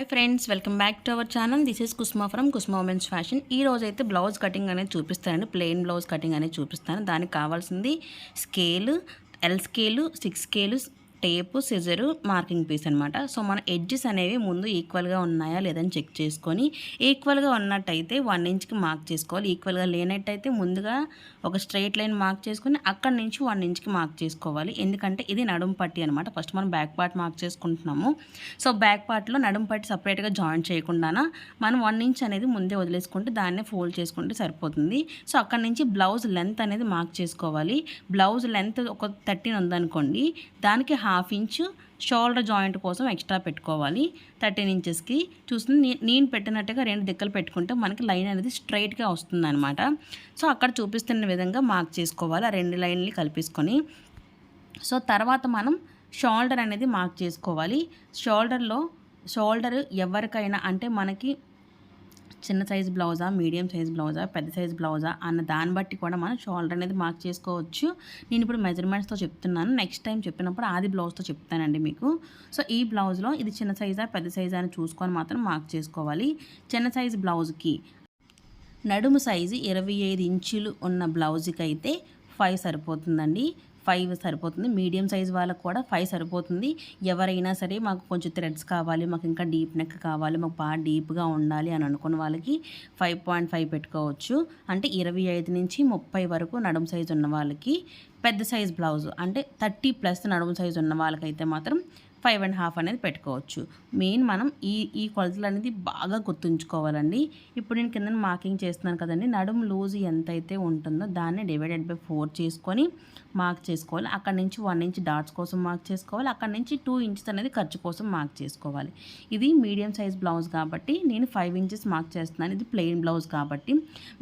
Hi friends welcome back to our channel this is Kusma from Kusma women's fashion ఈ రోజు అయితే blouse cutting అనేది చూపిస్తానండి plain blouse cutting అనేది చూపిస్తాను. దానికి కావాల్సింది scale L scale six scale tape scissor marking piece అనమాట సో మన ఎడ్జెస్ అనేవి ముందు ఈక్వల్గా ఉన్నాయా లేదని చెక్ చేసుకొని ఈక్వల్గా ఉన్నట్టయితే వన్ ఇంచ్కి మార్క్ చేసుకోవాలి. ఈక్వల్గా లేనట్టయితే ముందుగా ఒక స్ట్రైట్ లైన్ మార్క్ చేసుకొని అక్కడి నుంచి వన్ ఇంచ్కి మార్క్ చేసుకోవాలి. ఎందుకంటే ఇది నడుం పట్టి అనమాట ఫస్ట్ మనం బ్యాక్ పార్ట్ మార్క్ చేసుకుంటున్నాము. సో బ్యాక్ పార్ట్లో నడుం పట్టి సపరేట్గా జాయిన్ చేయకుండా మనం వన్ ఇంచ్ అనేది ముందే వదిలేసుకుంటే దాన్నే ఫోల్డ్ చేసుకుంటే సరిపోతుంది. సో అక్కడి నుంచి బ్లౌజ్ లెంత్ అనేది మార్క్ చేసుకోవాలి. బ్లౌజ్ లెంత్ ఒక థర్టీన్ ఉందనుకోండి దానికి హాఫ్ ఇంచు షోల్డర్ జాయింట్ కోసం ఎక్స్ట్రా పెట్టుకోవాలి. థర్టీన్ ఇంచెస్కి చూస్తుంది నేను పెట్టినట్టుగా రెండు దిక్కలు పెట్టుకుంటే మనకి లైన్ అనేది స్ట్రైట్గా వస్తుంది అనమాట సో అక్కడ చూపిస్తున్న విధంగా మార్క్ చేసుకోవాలి. ఆ రెండు లైన్లు కలిపేసుకొని. సో తర్వాత మనం షోల్డర్ అనేది మార్క్ చేసుకోవాలి. షోల్డర్లో షోల్డర్ ఎవరికైనా అంటే మనకి చిన్న సైజ్ బ్లౌజా మీడియం సైజ్ బ్లౌజా పెద్ద సైజ్ బ్లౌజా అన్న దాన్ని బట్టి కూడా మనం షోల్డర్ అనేది మార్క్ చేసుకోవచ్చు. నేను ఇప్పుడు మెజర్మెంట్స్తో చెప్తున్నాను. నెక్స్ట్ టైం చెప్పినప్పుడు ఆది బ్లౌజ్తో చెప్తానండి మీకు. సో ఈ బ్లౌజ్లో ఇది చిన్న సైజా పెద్ద సైజా అని చూసుకొని మాత్రం మార్క్ చేసుకోవాలి. చిన్న సైజ్ బ్లౌజ్కి నడుము సైజు ఇరవై ఐదు ఇంచులు ఉన్న బ్లౌజ్కి అయితే ఫైవ్ సరిపోతుందండి. ఫైవ్ సరిపోతుంది. మీడియం సైజ్ వాళ్ళకు కూడా ఫైవ్ సరిపోతుంది. ఎవరైనా సరే మాకు కొంచెం థ్రెడ్స్ కావాలి మాకు ఇంకా డీప్ నెక్ కావాలి మాకు బాగా డీప్గా ఉండాలి అని అనుకున్న వాళ్ళకి ఫైవ్ పాయింట్ ఫైవ్ పెట్టుకోవచ్చు. అంటే ఇరవై ఐదు నుంచి ముప్పై వరకు నడుము సైజు ఉన్న వాళ్ళకి పెద్ద సైజ్ బ్లౌజ్. అంటే థర్టీ ప్లస్ నడుము సైజు ఉన్న వాళ్ళకైతే మాత్రం ఫైవ్ అండ్ హాఫ్ అనేది పెట్టుకోవచ్చు. మెయిన్ మనం ఈ ఈ కొలతలు అనేది బాగా గుర్తుంచుకోవాలండి. ఇప్పుడు నేను కింద మార్కింగ్ చేస్తున్నాను కదండి. నడుము లూజ్ ఎంత అయితే ఉంటుందో దాన్ని డివైడెడ్ బై ఫోర్ చేసుకొని మార్క్ చేసుకోవాలి. అక్కడ నుంచి వన్ ఇంచ్ డాట్స్ కోసం మార్క్ చేసుకోవాలి. అక్కడ నుంచి టూ ఇంచెస్ అనేది ఖర్చు కోసం మార్క్ చేసుకోవాలి. ఇది మీడియం సైజ్ బ్లౌజ్ కాబట్టి నేను ఫైవ్ ఇంచెస్ మార్క్ చేస్తున్నాను. ఇది ప్లెయిన్ బ్లౌజ్ కాబట్టి.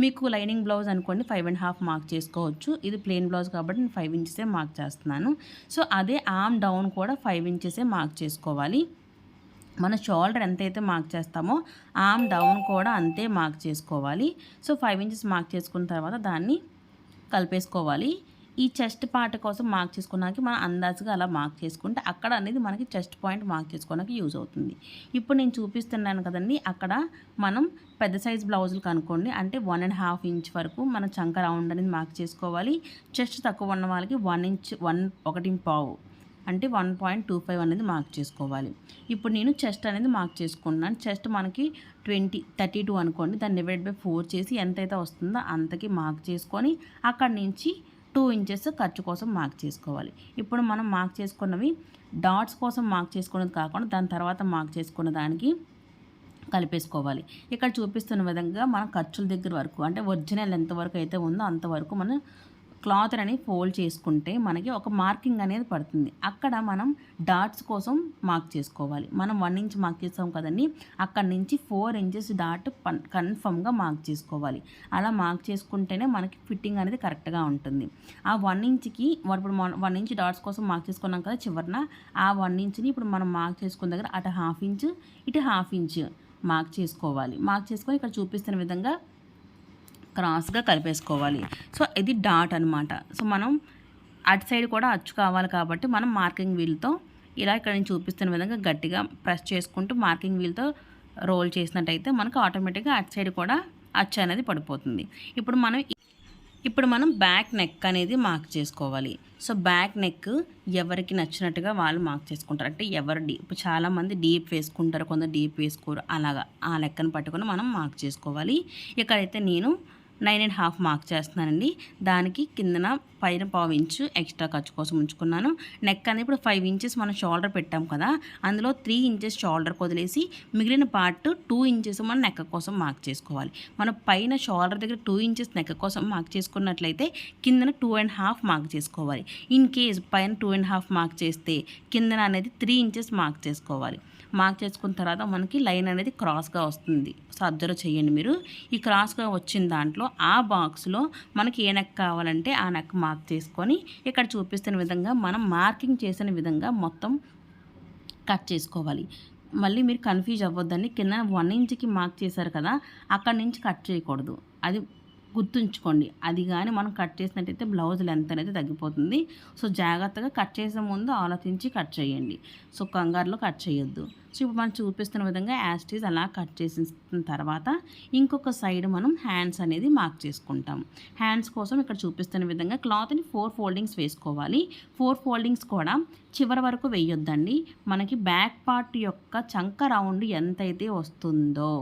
మీకు లైనింగ్ బ్లౌజ్ అనుకోండి ఫైవ్ అండ్ హాఫ్ మార్క్ చేసుకోవచ్చు. ఇది ప్లెయిన్ బ్లౌజ్ కాబట్టి నేను ఫైవ్ ఇంచెసే మార్క్ చేస్తున్నాను. సో అదే ఆమ్ డౌన్ కూడా ఫైవ్ ఇంచెసే మార్క్ చేసుకోవాలి. మన షోల్డర్ ఎంతైతే మార్క్ చేస్తామో ఆమ్ డౌన్ కూడా అంతే మార్క్ చేసుకోవాలి. సో ఫైవ్ ఇంచెస్ మార్క్ చేసుకున్న తర్వాత దాన్ని కలిపేసుకోవాలి. ఈ చెస్ట్ పార్ట్ కోసం మార్క్ చేసుకున్నాక మనం అందాజుగా అలా మార్క్ చేసుకుంటే అక్కడ అనేది మనకి చెస్ట్ పాయింట్ మార్క్ చేసుకోవడానికి యూజ్ అవుతుంది. ఇప్పుడు నేను చూపిస్తున్నాను కదండి అక్కడ మనం పెద్ద సైజ్ బ్లౌజులు కనుక్కోండి. అంటే వన్ అండ్ హాఫ్ ఇంచ్ వరకు మన చంక రౌండ్ అనేది మార్క్ చేసుకోవాలి. చెస్ట్ తక్కువ ఉన్న వాళ్ళకి వన్ ఇంచ్ వన్ ఒకటి పావు అంటే వన్ పాయింట్ టూ ఫైవ్ అనేది మార్క్ చేసుకోవాలి. ఇప్పుడు నేను చెస్ట్ అనేది మార్క్ చేసుకున్నాను చెస్ట్ మనకి ట్వంటీ థర్టీ టూ అనుకోండి. దాన్ని డివైడ్ బై ఫోర్ చేసి ఎంతైతే వస్తుందో అంతకి మార్క్ చేసుకొని అక్కడి నుంచి టూ ఇంచెస్ ఖర్చు కోసం మార్క్ చేసుకోవాలి. ఇప్పుడు మనం మార్క్ చేసుకున్నవి డాట్స్ కోసం మార్క్ చేసుకున్నది కాకుండా దాని తర్వాత మార్క్ చేసుకున్న దానికి కలిపేసుకోవాలి. ఇక్కడ చూపిస్తున్న విధంగా మనం ఖర్చుల దగ్గర వరకు అంటే ఒరిజినల్ ఎంతవరకు అయితే ఉందో అంతవరకు మనం క్లాత్ అని ఫోల్డ్ చేసుకుంటే మనకి ఒక మార్కింగ్ అనేది పడుతుంది. అక్కడ మనం డాట్స్ కోసం మార్క్ చేసుకోవాలి. మనం వన్ ఇంచ్ మార్క్ చేస్తాం కదండి. అక్కడ నుంచి ఫోర్ ఇంచెస్ డాట్ కన్ఫర్మ్గా మార్క్ చేసుకోవాలి. అలా మార్క్ చేసుకుంటేనే మనకి ఫిట్టింగ్ అనేది కరెక్ట్గా ఉంటుంది. ఆ వన్ ఇంచ్కి ఇప్పుడు వన్ ఇంచ్ డాట్స్ కోసం మార్క్ చేసుకున్నాం కదా చివరిన ఆ వన్ ఇంచ్ని ఇప్పుడు మనం మార్క్ చేసుకున్న దగ్గర అటు హాఫ్ ఇంచ్ ఇటు హాఫ్ ఇంచ్ మార్క్ చేసుకోవాలి. మార్క్ చేసుకొని ఇక్కడ చూపిస్తున్న విధంగా క్రాస్గా కలిపేసుకోవాలి. సో ఇది డాట్ అనమాట సో మనం అటు సైడ్ కూడా అచ్చు కావాలి కాబట్టి మనం మార్కింగ్ వీల్తో ఇలా ఇక్కడ నేను చూపిస్తున్న విధంగా గట్టిగా ప్రెస్ చేసుకుంటూ మార్కింగ్ వీల్తో రోల్ చేసినట్టయితే మనకు ఆటోమేటిక్గా అటు సైడ్ కూడా అచ్చు అనేది పడిపోతుంది. ఇప్పుడు మనం ఇప్పుడు మనం బ్యాక్ నెక్ అనేది మార్క్ చేసుకోవాలి. సో బ్యాక్ నెక్ ఎవరికి నచ్చినట్టుగా వాళ్ళు మార్క్ చేసుకుంటారు. అంటే ఎవరు డీప్ ఇప్పుడు చాలామంది డీప్ వేసుకుంటారు కొందరు డీప్ వేసుకోరు. అలాగా ఆ లెక్కను పట్టుకొని మనం మార్క్ చేసుకోవాలి. ఇక్కడైతే నేను నైన్ అండ్ హాఫ్ మార్క్ చేస్తున్నానండి. దానికి కిందన పైన పావు ఇంచు ఎక్స్ట్రా ఖర్చు కోసం ఉంచుకున్నాను. నెక్ అనేది ఇప్పుడు ఫైవ్ ఇంచెస్ మనం షోల్డర్ పెట్టాం కదా అందులో త్రీ ఇంచెస్ షోల్డర్ వదిలేసి మిగిలిన పార్ట్ టూ ఇంచెస్ మనం నెక్క కోసం మార్క్ చేసుకోవాలి. మనం పైన షోల్డర్ దగ్గర టూ ఇంచెస్ నెక్ కోసం మార్క్ చేసుకున్నట్లయితే కిందన టూ అండ్ హాఫ్ మార్క్ చేసుకోవాలి. ఇన్ కేస్ పైన టూ అండ్ హాఫ్ మార్క్ చేస్తే కిందన అనేది త్రీ ఇంచెస్ మార్క్ చేసుకోవాలి. మార్క్ చేసుకున్న తర్వాత మనకి లైన్ అనేది క్రాస్గా వస్తుంది. సో అబ్జర్వ్ చేయండి మీరు. ఈ క్రాస్గా వచ్చిన దాంట్లో ఆ బాక్స్లో మనకి ఏ నెక్ కావాలంటే ఆ నెక్ మార్క్ చేసుకొని ఇక్కడ చూపిస్తున్న విధంగా మనం మార్కింగ్ చేసిన విధంగా మొత్తం కట్ చేసుకోవాలి. మళ్ళీ మీరు కన్ఫ్యూజ్ అవ్వద్దని కింద వన్ ఇంచ్కి మార్క్ చేశారు కదా అక్కడి నుంచి కట్ చేయకూడదు. అది గుర్తుంచుకోండి. అది కానీ మనం కట్ చేసినట్టయితే బ్లౌజ్ లెంత్ అనేది తగ్గిపోతుంది. సో జాగ్రత్తగా కట్ చేసే ముందు ఆలోచించి కట్ చేయండి. సో కంగారులో కట్ చేయొద్దు. సో ఇప్పుడు మనం చూపిస్తున్న విధంగా యాస్టీస్ అలా కట్ చేసిన తర్వాత ఇంకొక సైడ్ మనం హ్యాండ్స్ అనేది మార్క్ చేసుకుంటాం. హ్యాండ్స్ కోసం ఇక్కడ చూపిస్తున్న విధంగా క్లాత్ని ఫోర్ ఫోల్డింగ్స్ వేసుకోవాలి. ఫోర్ ఫోల్డింగ్స్ కూడా చివరి వరకు వేయొద్దండి. మనకి బ్యాక్ పార్ట్ యొక్క చంక రౌండ్ ఎంతైతే వస్తుందో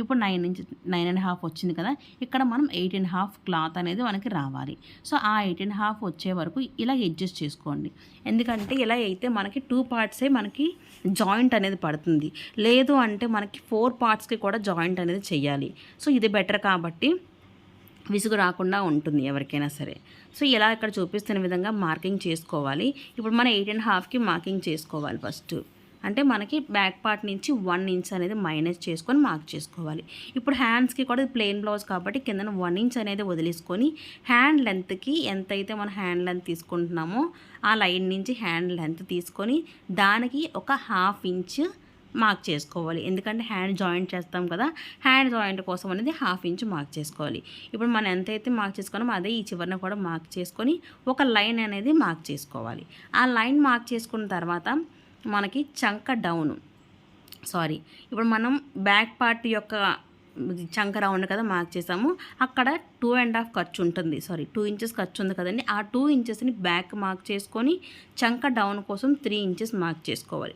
ఇప్పుడు nine inch nine and half వచ్చింది కదా ఇక్కడ మనం ఎయిట్ అండ్ హాఫ్ క్లాత్ అనేది మనకి రావాలి. సో ఆ ఎయిట్ అండ్ హాఫ్ వచ్చే వరకు ఇలా అడ్జస్ట్ చేసుకోండి. ఎందుకంటే ఇలా అయితే మనకి టూ పార్ట్సే మనకి జాయింట్ అనేది పడుతుంది. లేదు అంటే మనకి ఫోర్ పార్ట్స్కి కూడా జాయింట్ అనేది చెయ్యాలి సో ఇది బెటర్ కాబట్టి విసుగు రాకుండా ఉంటుంది ఎవరికైనా సరే. సో ఇలా ఇక్కడ చూపిస్తున్న విధంగా మార్కింగ్ చేసుకోవాలి. ఇప్పుడు మనం ఎయిట్ అండ్ హాఫ్కి మార్కింగ్ చేసుకోవాలి ఫస్ట్ అంటే మనకి బ్యాక్ పార్ట్ నుంచి వన్ ఇంచ్ అనేది మైనస్ చేసుకొని మార్క్ చేసుకోవాలి. ఇప్పుడు హ్యాండ్స్కి కూడా ప్లెయిన్ బ్లౌజ్ కాబట్టి కింద వన్ ఇంచ్ అనేది వదిలేసుకొని హ్యాండ్ లెంత్కి ఎంతైతే మనం హ్యాండ్ లెంత్ తీసుకుంటున్నామో ఆ లైన్ నుంచి హ్యాండ్ లెంత్ తీసుకొని దానికి ఒక హాఫ్ ఇంచ్ మార్క్ చేసుకోవాలి. ఎందుకంటే హ్యాండ్ జాయింట్ చేస్తాం కదా హ్యాండ్ జాయింట్ కోసం అనేది హాఫ్ ఇంచ్ మార్క్ చేసుకోవాలి. ఇప్పుడు మనం ఎంతైతే మార్క్ చేసుకున్నామో అదే ఈ చివరిన కూడా మార్క్ చేసుకొని ఒక లైన్ అనేది మార్క్ చేసుకోవాలి. ఆ లైన్ మార్క్ చేసుకున్న తర్వాత మనకి చంక డౌన్ సారీ ఇప్పుడు మనం బ్యాక్ పార్ట్ యొక్క చంక రౌండ్ కదా మార్క్ చేసాము. అక్కడ టూ అండ్ హాఫ్ ఖర్చు ఉంటుంది. సారీ టూ ఇంచెస్ ఖర్చు ఉంది కదండి. ఆ టూ ఇంచెస్ని బ్యాక్ మార్క్ చేసుకొని చంక డౌన్ కోసం త్రీ ఇంచెస్ మార్క్ చేసుకోవాలి.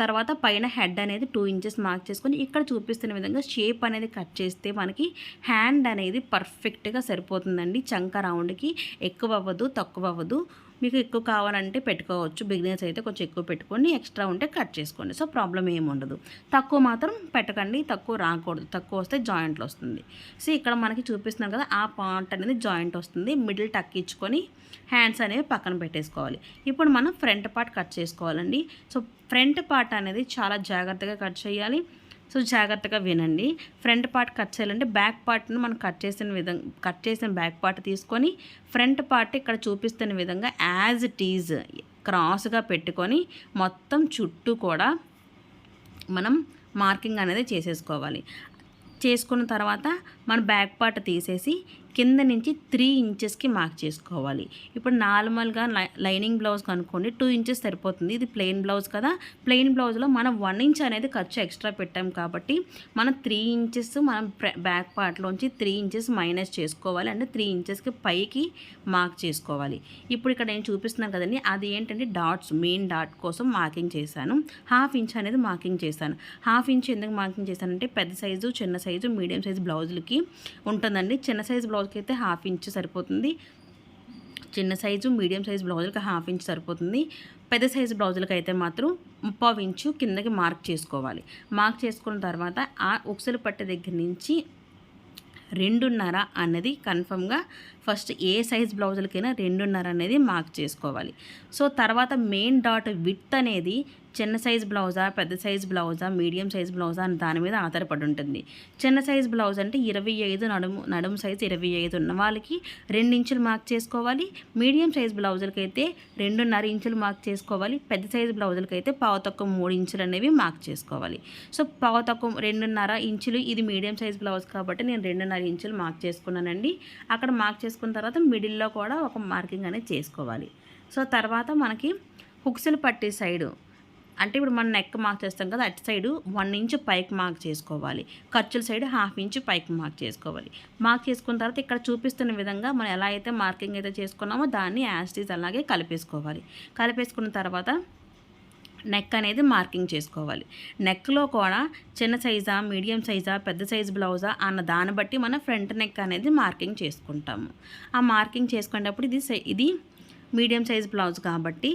తర్వాత పైన హెడ్ అనేది టూ ఇంచెస్ మార్క్ చేసుకొని ఇక్కడ చూపిస్తున్న విధంగా షేప్ అనేది కట్ చేస్తే మనకి హ్యాండ్ అనేది పర్ఫెక్ట్గా సరిపోతుందండి. చంక రౌండ్కి ఎక్కువ అవ్వదు తక్కువ అవ్వదు. మీకు ఎక్కువ కావాలంటే పెట్టుకోవచ్చు. బిగినర్స్ అయితే కొంచెం ఎక్కువ పెట్టుకొని ఎక్స్ట్రా ఉంటే కట్ చేసుకోండి. సో ప్రాబ్లం ఏమి ఉండదు. తక్కువ మాత్రం పెట్టకండి. తక్కువ రాకూడదు. తక్కువ వస్తే జాయింట్లు వస్తుంది. సో ఇక్కడ మనకి చూపిస్తున్నాం కదా ఆ పార్ట్ అనేది జాయింట్ వస్తుంది. మిడిల్ టక్ ఇచ్చుకొని హ్యాండ్స్ అనేవి పక్కన పెట్టేసుకోవాలి. ఇప్పుడు మనం ఫ్రంట్ పార్ట్ కట్ చేసుకోవాలండి. సో ఫ్రంట్ పార్ట్ అనేది చాలా జాగ్రత్తగా కట్ చేయాలి. సో జాగ్రత్తగా వినండి. ఫ్రంట్ పార్ట్ కట్ చేయాలంటే బ్యాక్ పార్ట్ను మనం కట్ చేసిన విధంగా కట్ చేసిన బ్యాక్ పార్ట్ తీసుకొని ఫ్రంట్ పార్ట్ ఇక్కడ చూపిస్తున్న విధంగా యాజ్ ఇట్ ఈజ్ క్రాస్గా పెట్టుకొని మొత్తం చుట్టూ కూడా మనం మార్కింగ్ అనేది చేసేసుకోవాలి. చేసుకున్న తర్వాత మన బ్యాక్ పార్ట్ తీసేసి కింద నుంచి త్రీ ఇంచెస్కి మార్క్ చేసుకోవాలి. ఇప్పుడు నార్మల్గా లైనింగ్ బ్లౌజ్ కనుక్కోండి. టూ ఇంచెస్ సరిపోతుంది. ఇది ప్లెయిన్ బ్లౌజ్ కదా. ప్లెయిన్ బ్లౌజ్లో మనం వన్ ఇంచ్ అనేది ఖర్చు ఎక్స్ట్రా పెట్టాం కాబట్టి మనం త్రీ ఇంచెస్ మనం బ్యాక్ పార్ట్లోంచి త్రీ ఇంచెస్ మైనస్ చేసుకోవాలి. అంటే త్రీ ఇంచెస్కి పైకి మార్క్ చేసుకోవాలి. ఇప్పుడు ఇక్కడ నేను చూపిస్తున్నాను కదండి. అది ఏంటంటే డాట్స్ మెయిన్ డాట్ కోసం మార్కింగ్ చేశాను. హాఫ్ ఇంచ్ అనేది మార్కింగ్ చేశాను. హాఫ్ ఇంచ్ ఎందుకు మార్కింగ్ చేశానంటే పెద్ద సైజు చిన్న సైజు మీడియం సైజు బ్లౌజులకి ఉంటుందండి. చిన్న సైజు బ్లౌజ్కి అయితే హాఫ్ ఇంచ్ సరిపోతుంది. చిన్న సైజు మీడియం సైజు బ్లౌజులకి హాఫ్ ఇంచ్ సరిపోతుంది. పెద్ద సైజు బ్లౌజులకి అయితే మాత్రం ముప్పావు ఇంచు కిందకి మార్క్ చేసుకోవాలి. మార్క్ చేసుకున్న తర్వాత ఆ ఉక్సలు పట్టే దగ్గర నుంచి రెండున్నర అన్నది కన్ఫర్మ్గా ఫస్ట్ ఏ సైజ్ బ్లౌజులకైనా రెండున్నర అనేది మార్క్ చేసుకోవాలి. సో తర్వాత మెయిన్ డాట్ విత్ అనేది చిన్న సైజ్ బ్లౌజా పెద్ద సైజ్ బ్లౌజా మీడియం సైజ్ బ్లౌజా అని దాని మీద ఆధారపడి ఉంటుంది. చిన్న సైజ్ బ్లౌజ్ అంటే ఇరవై ఐదు నడుము నడుము సైజ్ ఇరవై ఐదు ఉన్న వాళ్ళకి రెండు ఇంచులు మార్క్ చేసుకోవాలి. మీడియం సైజ్ బ్లౌజులకి అయితే రెండున్నర ఇంచులు మార్క్ చేసుకోవాలి. పెద్ద సైజ్ బ్లౌజులకి అయితే పావు తక్కువ మూడు ఇంచులు అనేవి మార్క్ చేసుకోవాలి. సో పావు తక్కువ రెండున్నర ఇంచులు ఇది మీడియం సైజ్ బ్లౌజ్ కాబట్టి నేను రెండున్నర ఇంచులు మార్క్ చేసుకున్నానండి. అక్కడ మార్క్ చేసుకున్న తర్వాత మిడిల్లో కూడా ఒక మార్కింగ్ అనేది చేసుకోవాలి. సో తర్వాత మనకి హుక్స్లు పట్టే సైడు అంటే ఇప్పుడు మనం నెక్ మార్క్ చేస్తాం కదా అటు సైడ్ వన్ ఇంచ్ పైకి మార్క్ చేసుకోవాలి. ఖర్చుల సైడ్ హాఫ్ ఇంచ్ పైకి మార్క్ చేసుకోవాలి. మార్క్ చేసుకున్న తర్వాత ఇక్కడ చూపిస్తున్న విధంగా మనం ఎలా అయితే మార్కింగ్ అయితే చేసుకున్నామో దాన్ని యాస్టీస్ అలాగే కలిపేసుకోవాలి. కలిపేసుకున్న తర్వాత నెక్ అనేది మార్కింగ్ చేసుకోవాలి. నెక్లో కూడా చిన్న సైజా మీడియం సైజా పెద్ద సైజు బ్లౌజా అన్న దాన్ని బట్టి మనం ఫ్రంట్ నెక్ అనేది మార్కింగ్ చేసుకుంటాము. ఆ మార్కింగ్ చేసుకునేటప్పుడు ఇది ఇది మీడియం సైజ్ బ్లౌజ్ కాబట్టి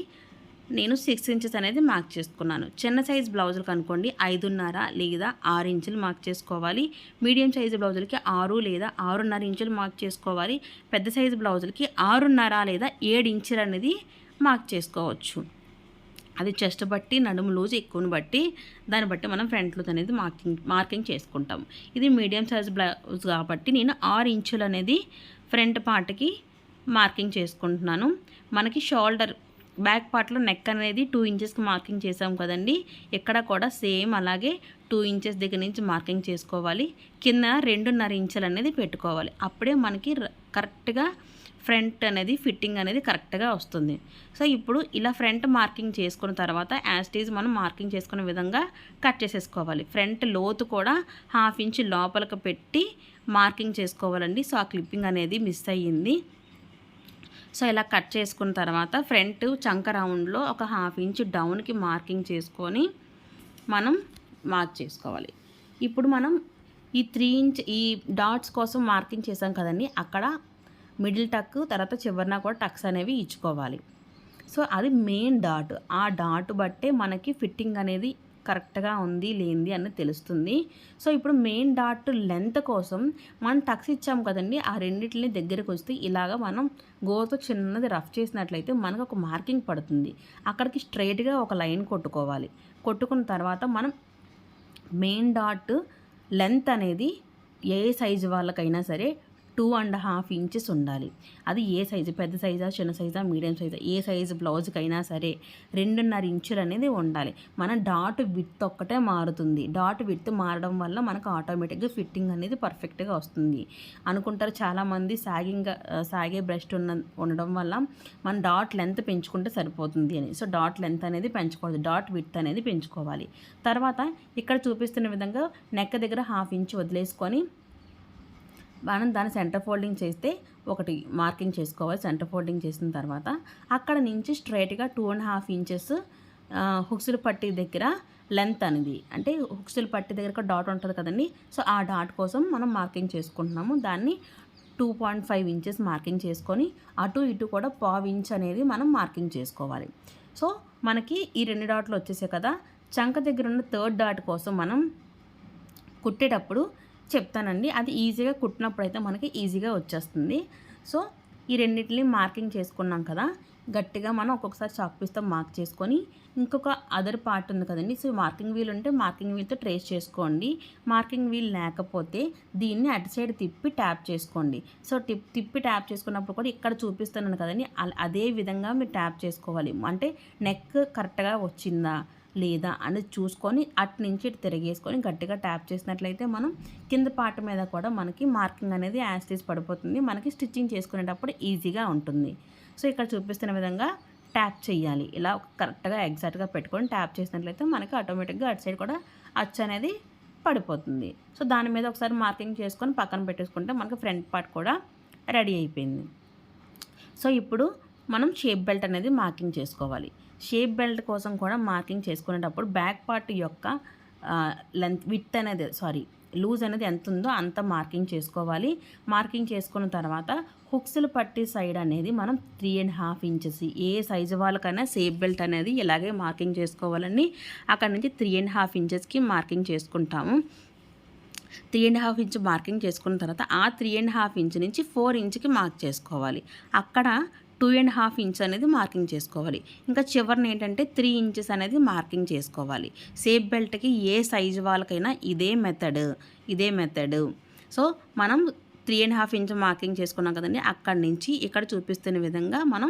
నేను సిక్స్ ఇంచెస్ అనేది మార్క్ చేసుకున్నాను. చిన్న సైజ్ బ్లౌజులకు అనుకోండి ఐదున్నర లేదా ఆరు ఇంచులు మార్క్ చేసుకోవాలి. మీడియం సైజు బ్లౌజులకి ఆరు లేదా ఆరున్నర ఇంచులు మార్క్ చేసుకోవాలి. పెద్ద సైజు బ్లౌజులకి ఆరున్నర లేదా ఏడు ఇంచులు అనేది మార్క్ చేసుకోవచ్చు. అది చెస్ట్ బట్టి నడుము లూజ్ ఎక్కువని బట్టి దాన్ని బట్టి మనం ఫ్రంట్ లూజ్ అనేది మార్కింగ్ మార్కింగ్ చేసుకుంటాం. ఇది మీడియం సైజ్ బ్లౌజ్ కాబట్టి నేను ఆరు ఇంచులు అనేది ఫ్రంట్ పార్ట్కి మార్కింగ్ చేసుకుంటున్నాను. మనకి షోల్డర్ బ్యాక్ పార్ట్లో నెక్ అనేది టూ ఇంచెస్కి మార్కింగ్ చేసాం కదండి. ఇక్కడ కూడా సేమ్ అలాగే టూ ఇంచెస్ దగ్గర నుంచి మార్కింగ్ చేసుకోవాలి. కింద రెండున్నర ఇంచులు అనేది పెట్టుకోవాలి. అప్పుడే మనకి కరెక్ట్గా ఫ్రంట్ అనేది ఫిట్టింగ్ అనేది కరెక్ట్గా వస్తుంది. సో ఇప్పుడు ఇలా ఫ్రంట్ మార్కింగ్ చేసుకున్న తర్వాత యాస్టీజ్ మనం మార్కింగ్ చేసుకునే విధంగా కట్ చేసేసుకోవాలి. ఫ్రంట్ లోతు కూడా హాఫ్ ఇంచ్ లోపలికి పెట్టి మార్కింగ్ చేసుకోవాలండి. సో ఆ క్లిప్పింగ్ అనేది మిస్ అయ్యింది. సో ఇలా కట్ చేసుకున్న తర్వాత ఫ్రంట్ చంక రౌండ్లో ఒక హాఫ్ ఇంచ్ డౌన్కి మార్కింగ్ చేసుకొని మనం మార్క్ చేసుకోవాలి. ఇప్పుడు మనం ఈ త్రీ ఇంచ్ ఈ డాట్స్ కోసం మార్కింగ్ చేసాం కదండి అక్కడ మిడిల్ టక్ తర్వాత చివరిన కూడా టక్స్ అనేవి ఇచ్చుకోవాలి. సో అది మెయిన్ డాట్ ఆ డాట్ బట్టే మనకి ఫిట్టింగ్ అనేది కరెక్ట్గా ఉంది లేనిది అని తెలుస్తుంది. సో ఇప్పుడు మెయిన్ డాట్ లెంత్ కోసం మనం టక్స్ ఇచ్చాము కదండి ఆ రెండింటిని దగ్గరకు వస్తే ఇలాగ మనం గోతో చిన్నది రఫ్ చేసినట్లయితే మనకు ఒక మార్కింగ్ పడుతుంది. అక్కడికి స్ట్రైట్గా ఒక లైన్ కొట్టుకోవాలి. కొట్టుకున్న తర్వాత మనం మెయిన్ డాట్ లెంత్ అనేది ఏ సైజు వాళ్ళకైనా సరే టూ అండ్ హాఫ్ ఇంచెస్ ఉండాలి. అది ఏ సైజు? పెద్ద సైజా? చిన్న సైజా? మీడియం సైజా? ఏ సైజు బ్లౌజ్కైనా సరే రెండున్నర ఇంచులు అనేది ఉండాలి. మన డాట్ విత్ ఒక్కటే మారుతుంది. డాట్ విత్ మారడం వల్ల మనకు ఆటోమేటిక్గా ఫిట్టింగ్ అనేది పర్ఫెక్ట్గా వస్తుంది. అనుకుంటారు చాలామంది సాగింగ్ సాగే బ్రెస్ట్ ఉన్న ఉండడం వల్ల మన డాట్ లెంత్ పెంచుకుంటే సరిపోతుంది అని. సో డాట్ లెంత్ అనేది పెంచకూడదు డాట్ విత్ అనేది పెంచుకోవాలి. తర్వాత ఇక్కడ చూపిస్తున్న విధంగా నెక్క దగ్గర హాఫ్ ఇంచ్ వదిలేసుకొని మనం దాన్ని సెంటర్ ఫోల్డింగ్ చేస్తే ఒకటి మార్కింగ్ చేసుకోవాలి. సెంటర్ ఫోల్డింగ్ చేసిన తర్వాత అక్కడ నుంచి స్ట్రైట్గా టూ అండ్ హాఫ్ ఇంచెస్ హుక్సులు పట్టి దగ్గర లెంత్ అనేది అంటే హుక్సులు పట్టి దగ్గర డాట్ ఉంటుంది కదండి. సో ఆ డాట్ కోసం మనం మార్కింగ్ చేసుకుంటున్నాము. దాన్ని two point five inches marking చేసుకొని అటు ఇటు కూడా పావు ఇంచ్ అనేది మనం మార్కింగ్ చేసుకోవాలి. సో మనకి ఈ రెండు డాట్లు వచ్చేసాయి కదా. చంక దగ్గర ఉన్న థర్డ్ డాట్ కోసం మనం కుట్టేటప్పుడు చెప్తానండి. అది ఈజీగా కుట్టినప్పుడు అయితే మనకి ఈజీగా వచ్చేస్తుంది. సో ఈ రెండింటిని మార్కింగ్ చేసుకున్నాం కదా గట్టిగా మనం ఒక్కొక్కసారి చాక్ పీస్తో మార్క్ చేసుకొని ఇంకొక అదర్ పార్ట్ ఉంది కదండి. సో మార్కింగ్ వీల్ ఉంటే మార్కింగ్ వీల్తో ట్రేస్ చేసుకోండి. మార్కింగ్ వీల్ లేకపోతే దీన్ని అటు సైడ్ తిప్పి ట్యాప్ చేసుకోండి. సో టిప్ తిప్పి ట్యాప్ చేసుకున్నప్పుడు కూడా ఇక్కడ చూపిస్తున్నాను కదండి. అదే విధంగా మీరు ట్యాప్ చేసుకోవాలి. అంటే నెక్ కరెక్ట్గా వచ్చిందా? లేదా అని చూసుకొని అటు నుంచి ఇటు తిరిగేసుకొని గట్టిగా ట్యాప్ చేసినట్లయితే మనం కింద పార్ట్ మీద కూడా మనకి మార్కింగ్ అనేది యాస్టీస్ పడిపోతుంది. మనకి స్టిచ్చింగ్ చేసుకునేటప్పుడు ఈజీగా ఉంటుంది. సో ఇక్కడ చూపిస్తున్న విధంగా ట్యాప్ చేయాలి. ఇలా కరెక్ట్గా ఎగ్జాక్ట్గా పెట్టుకొని ట్యాప్ చేసినట్లయితే మనకి ఆటోమేటిక్గా అటు సైడ్ కూడా అచ్చు అనేది పడిపోతుంది. సో దాని మీద ఒకసారి మార్కింగ్ చేసుకొని పక్కన పెట్టేసుకుంటే మనకి ఫ్రంట్ పార్ట్ కూడా రెడీ అయిపోయింది. సో ఇప్పుడు మనం షేప్ బెల్ట్ అనేది మార్కింగ్ చేసుకోవాలి. షేప్ బెల్ట్ కోసం కూడా మార్కింగ్ చేసుకునేటప్పుడు బ్యాక్ పార్ట్ యొక్క లెంత్ విత్ అనేది సారీ లూజ్ అనేది ఎంత ఉందో అంత మార్కింగ్ చేసుకోవాలి. మార్కింగ్ చేసుకున్న తర్వాత హుక్స్లు పట్టి సైడ్ అనేది మనం త్రీ అండ్ హాఫ్ ఇంచెస్ ఏ సైజు వాళ్ళకైనా షేప్ బెల్ట్ అనేది ఇలాగే మార్కింగ్ చేసుకోవాలని అక్కడ నుంచి త్రీ అండ్ హాఫ్ ఇంచెస్కి మార్కింగ్ చేసుకుంటాము. Three and half inch marking చేసుకున్న తర్వాత ఆ త్రీ అండ్ హాఫ్ ఇంచ్ నుంచి ఫోర్ ఇంచ్కి మార్క్ చేసుకోవాలి. అక్కడ టూ అండ్ హాఫ్ ఇంచ్ అనేది మార్కింగ్ చేసుకోవాలి. ఇంకా చివరిని ఏంటంటే త్రీ ఇంచెస్ అనేది మార్కింగ్ చేసుకోవాలి. సేఫ్ బెల్ట్కి ఏ సైజు వాళ్ళకైనా ఇదే మెథడ్ ఇదే మెథడ్. సో మనం three and half inch marking చేసుకున్నాం కదండి అక్కడి నుంచి ఇక్కడ చూపిస్తున్న విధంగా మనం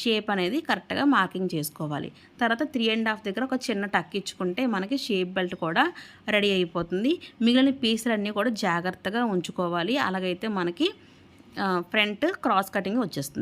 షేప్ అనేది కరెక్ట్గా మార్కింగ్ చేసుకోవాలి. తర్వాత త్రీ అండ్ హాఫ్ దగ్గర ఒక చిన్న టక్ ఇచ్చుకుంటే మనకి షేప్ బెల్ట్ కూడా రెడీ అయిపోతుంది. మిగిలిన పీసులన్నీ కూడా జాగ్రత్తగా ఉంచుకోవాలి. అలాగైతే మనకి ఫ్రంట్ క్రాస్ కటింగ్ వచ్చేస్తుంది.